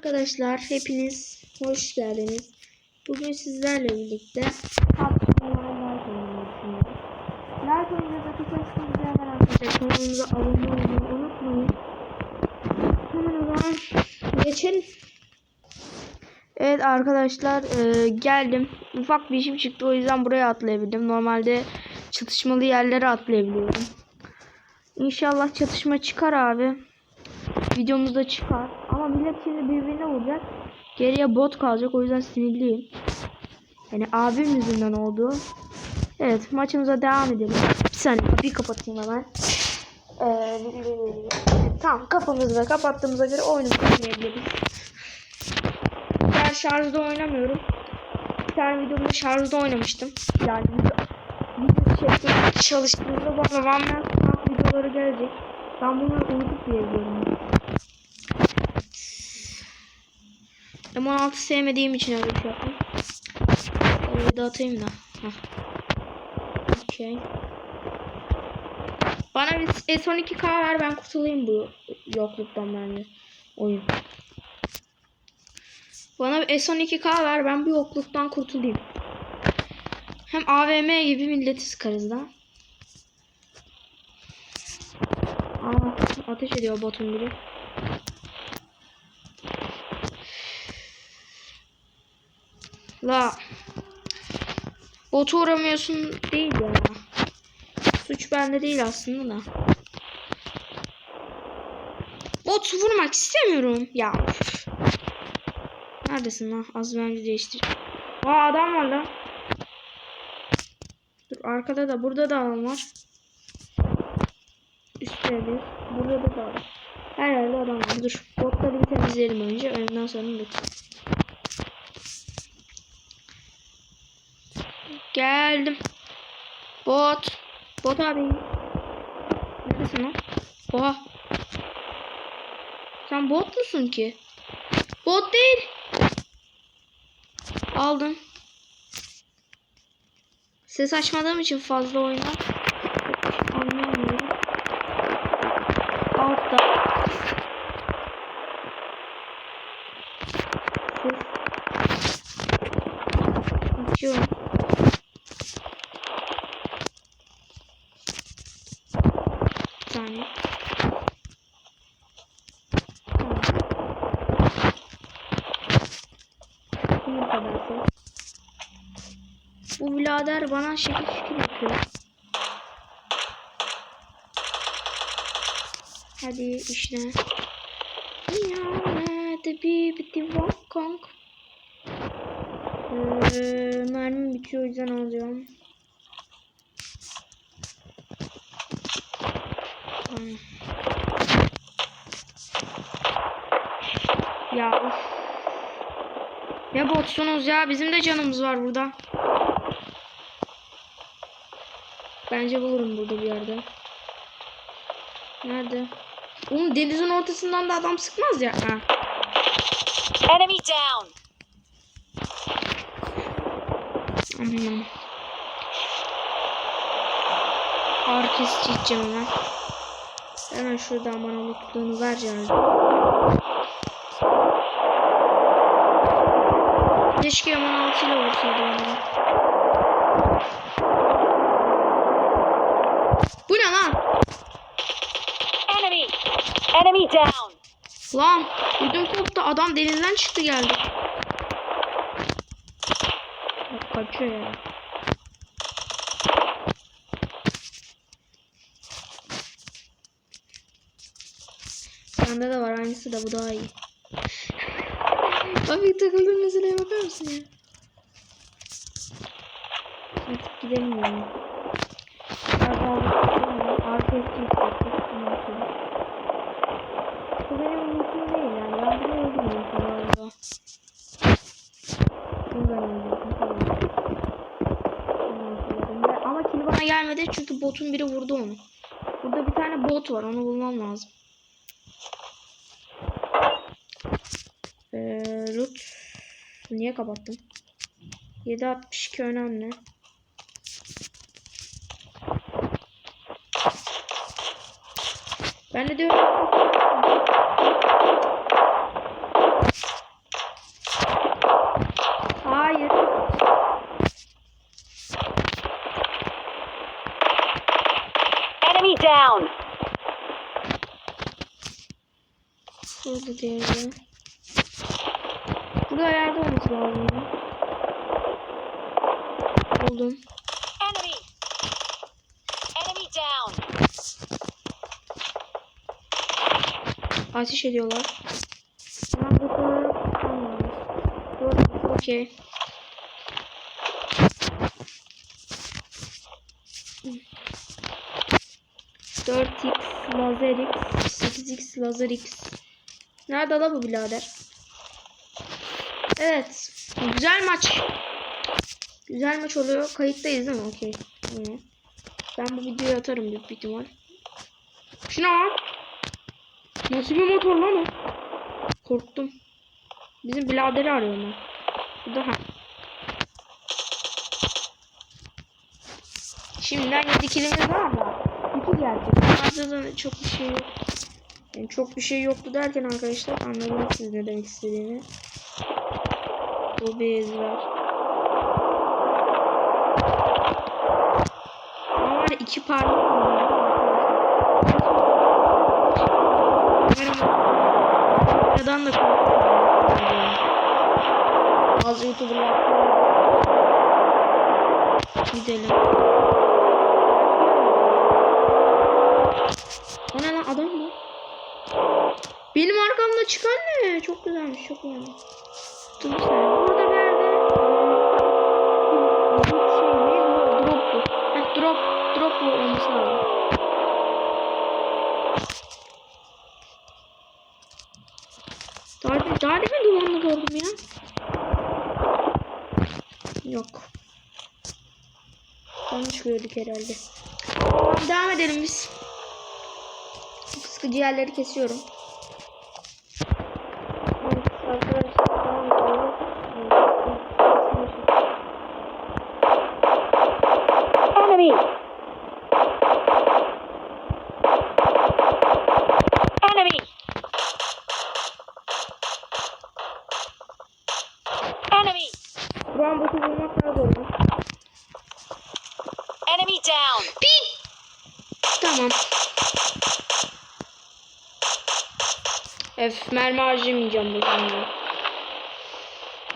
Arkadaşlar hepiniz hoş geldiniz. Bugün sizlerle birlikte. Like arkadaşlar. Bize hemen arkadaşlar kanalımıza abone olmayı unutmayın. Hemen o zaman geçelim. Evet arkadaşlar e, geldim. Ufak bir işim çıktı o yüzden buraya atlayabildim. Normalde çatışmalı yerlere atlayabiliyorum. İnşallah çatışma çıkar abi. Videomuzda çıkar. Ama millet şimdi birbirine vuracak. Geriye bot kalacak. O yüzden sinirliyim. Yani abim yüzünden oldu. Evet maçımıza devam edelim. Bir saniye kapıyı kapatayım hemen. Ee, tamam kapımızı da kapattığımıza göre oyunumuzu oynayabiliriz. Ben şarjda oynamıyorum. Bir tane videomda şarjda oynamıştım. Yani video, çektim. Çalıştığımda bana One Man videoları gelecek. Ben bunları unutup diyebiliyorum. M16 sevmediğim için öyle bir şey yaptım. Orayı da atayım da. Okey. Bana bir S12K ver ben kurtulayım bu yokluktan bence. Oyun. Bana bir S12K ver ben bu yokluktan kurtulayım. Hem AVM gibi milleti sıkarız da. Aa, ateş ediyor botun biri. La. Botu uğramıyorsun değil ya. Suç bende değil aslında da. Bot vurmak istemiyorum. Ya. Neredesin lan? Az bence değiştir. Aa adam var lan. Dur arkada da burada da adam var. Üstte bir. Burada da adam. Her yerde adam var. Dur. Botları bir temizleyelim önce. Önden sonra dur. Geldim. Bot. Bot abi. Neredesin lan? Oha. Sen bot musun ki? Bot değil. Aldım. Ses açmadığım için fazla oynar. Anlamıyorum. Altta. Ses. Açıyorum. Bir saniye. Tamam. Bu kadar ses. Bu birader bana şekil şükür yapıyor. Hadi işte. Nihayet bir bitti Kong. Ee, mermim bitiyor o yüzden alacağım. Ya of. Ne botsunuz ya bizim de canımız var burada. Bence bulurum burada bir yerde. Nerede? Oğlum denizin ortasından da adam sıkmaz ya. Ha. Enemy down. Aman. Ağrı kesici içeceğim hemen. Hemen şuradan bana mutluluğunu ver canım. Keşke yaman altıyla vursaydı onu. Bu ne lan? Enemy. Enemy down. Lan ödüm koptu adam denizden çıktı geldi. Kaçıyor ya. Bende de var aynısı da bu daha iyi. Abi takıldığım meseleye bakar mısın ya? Artık gidemiyorum. Arka Bu benim mümkün değil yani. Ben buraya öldürmüyorum falan. Bunu ben öldürdüm Ama kill bana gelmedi çünkü botun biri vurdu onu. Burada bir tane bot var onu bulmam lazım. Ee, root. Niye kapattım? 762 önemli. Ben de diyorum Enemy down. Şurada diyelim. Burada yerde olması lazım. Buldum. Enemy. Enemy down. Ateş ediyorlar. Okey. Dört x lazer x 8x lazer x Nerede la bu birader? Evet. Güzel maç. Güzel maç oluyor. Kayıttayız değil mi? Okey. Ben bu videoyu atarım büyük bir ihtimal. Şuna bak. Nasıl bir motor lan o? Korktum. Bizim biraderi arıyorum ben. Bu daha. Şimdiden 7 kilimiz var ama 2 gelecek. Fazla da çok bir şey yok. Yani çok bir şey yoktu derken arkadaşlar anladınız siz ne demek istediğimi. Bu bez var. Ama var iki parmak var. Kameradan da. Az youtuberlar Gidelim. O ne lan adam mı? Benim arkamda çıkan ne? Çok güzelmiş, çok güzelmiş. Dur saniye. Burada bir şey ne? Drop bu. Heh, drop, drop bu olması lazım. Daha, daha demin dumanlı gördüm ya. Yok. Yanlış gördük herhalde. Devam edelim biz. Sıkı ciğerleri kesiyorum. Evet, arkadaşlar, devam edelim. Enemy. Enemy. Enemy. Buran botu bulmak daha zor. lan. Enemy down. Pip! Tamam. Öf mermi harcamayacağım bu konuda.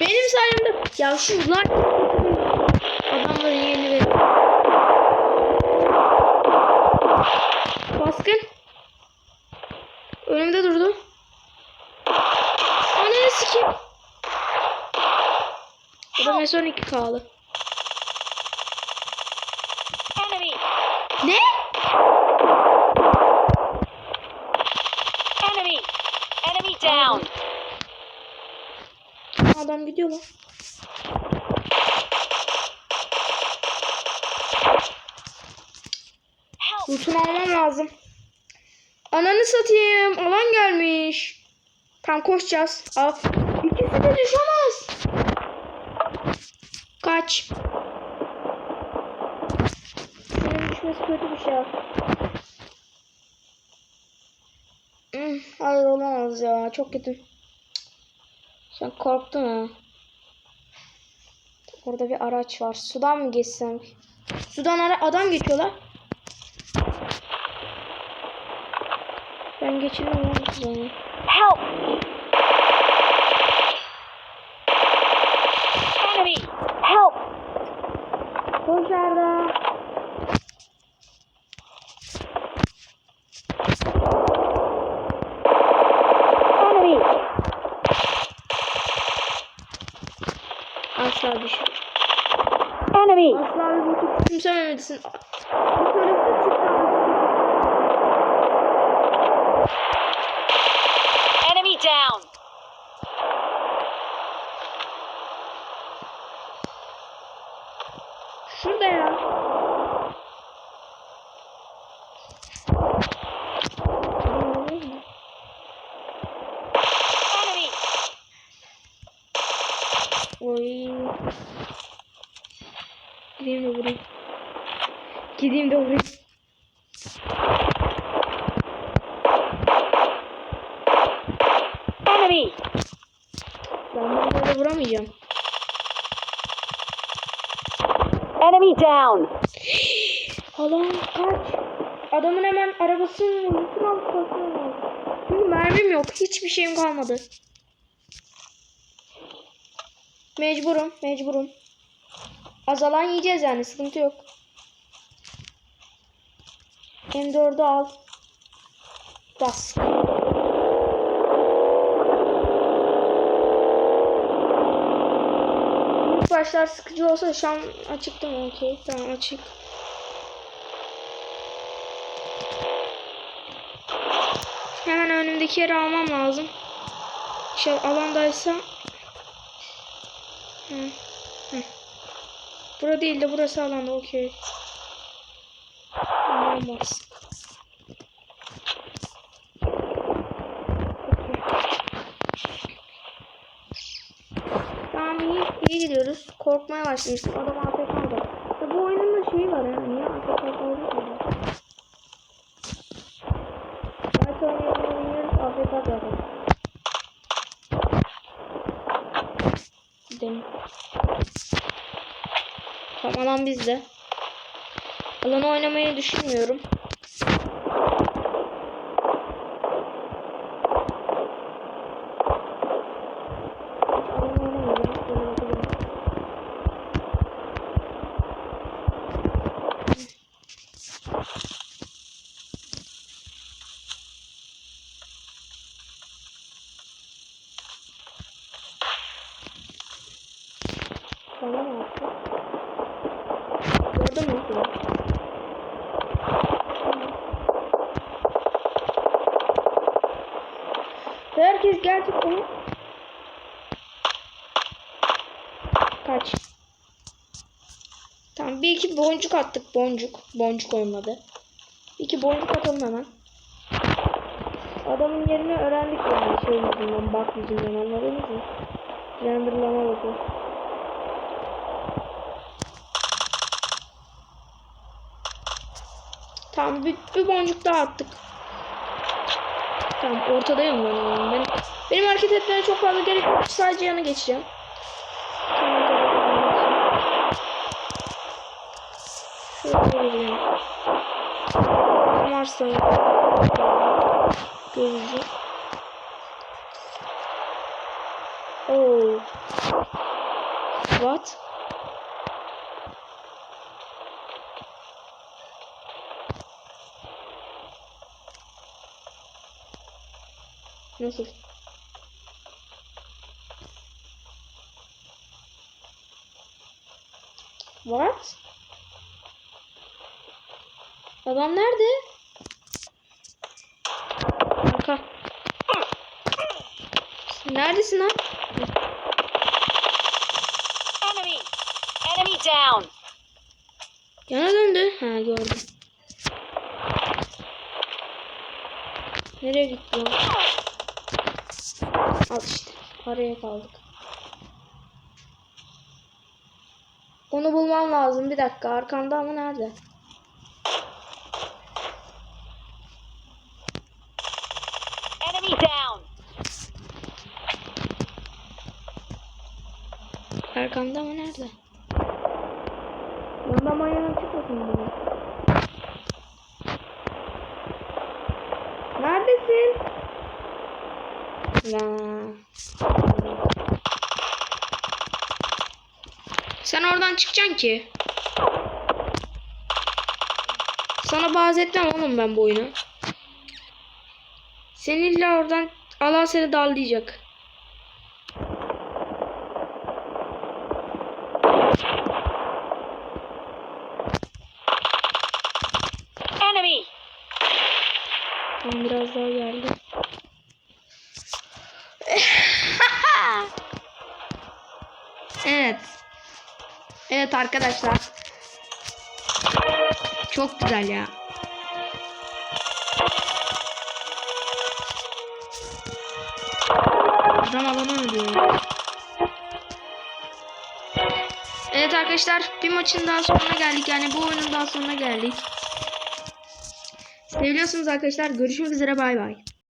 Benim sayemde ya şu like adamların yerini ver. Baskın. Önümde durdu. Ananı sikeyim. Bu da son 2 kaldı. Enemy. Ne? Enemy. Enemy down. Adam gidiyor lan. Loot'unu almam lazım. Ananı satayım. Alan gelmiş. Tam koşacağız. Al. İkisi de düşemez. Kaç. Şunun düşmesi kötü bir şey. Hayır olamaz ya. Çok kötü. Sen korktun ha. Orada bir araç var. Sudan mı geçsem? Sudan ara adam geçiyorlar. Ben geçirim lan sudanı. Help. Enemy. Help. Dışarıda. Enemy. Asla düşür. Enemy. Asla bir botu küçümsememelisin. Yukarısı çıktı. Enemy down. Şurada ya. Enemy. Oy. Gideyim de vurayım. Gideyim de vurayım. Enemy. Ben bunu böyle vuramayacağım. Enemy down. Alan kaç. adamın hemen arabasını yıkın alıp kaçıyorum. Çünkü mermim yok. Hiçbir şeyim kalmadı. Mecburum, mecburum. Azalan yiyeceğiz yani sıkıntı yok. M4'ü al. Bas. İlk başlar sıkıcı olsa şu an açıktı mı? Okey tamam açık. Hemen önümdeki yeri almam lazım. Şey alandaysa. Hı. Bura değil de burası alanda okey. Olmaz. Tamam iyi, iyi gidiyoruz. Korkmaya başlamıştım. Adam AFK'da. Ya bu oyunun da şeyi var ya. Niye kaldı ki? Belki oynuyoruz. AFK zaten. Gidelim. Tamam alan bizde. Alanı oynamayı düşünmüyorum. Alanı oynamayacağım. Böyle bakacağım. Tamam artık. Gördün mü? Gerçekten kaç. Tamam bir iki boncuk attık boncuk. Boncuk olmadı. Bir iki boncuk atalım hemen. Adamın yerini öğrendik yani şey yüzünden bak yüzünden anladınız mı? Renderlama bakıyor. Tamam bir, bir boncuk daha attık. Tamam ortadayım ben. ben benim hareket etmeye çok fazla gerek yok. Sadece yana geçeceğim. Şöyle gireyim. Varsa görücü. Oh. What? Nasıl? What? Adam nerede? Arka. Neredesin lan? Enemy! Enemy down! Yana döndü. Ha gördüm. Nereye gitti lan? Al işte. Araya kaldık. Onu bulmam lazım. Bir dakika. Arkamda ama nerede? Enemy down! Arkamda ama nerede? Yandan manyağına çıkmasın bunu. Neredesin? Ya. Sen oradan çıkacaksın ki. Sana bazı etmem oğlum ben bu oyunu. Sen illa oradan Allah seni darlayacak. Enemy! Tamam biraz daha geldi. evet. Evet arkadaşlar. Çok güzel ya. Adam alana ölüyor. Evet arkadaşlar bir maçın daha sonuna geldik. Yani bu oyunun daha sonuna geldik. Seviyorsunuz arkadaşlar. Görüşmek üzere bay bay.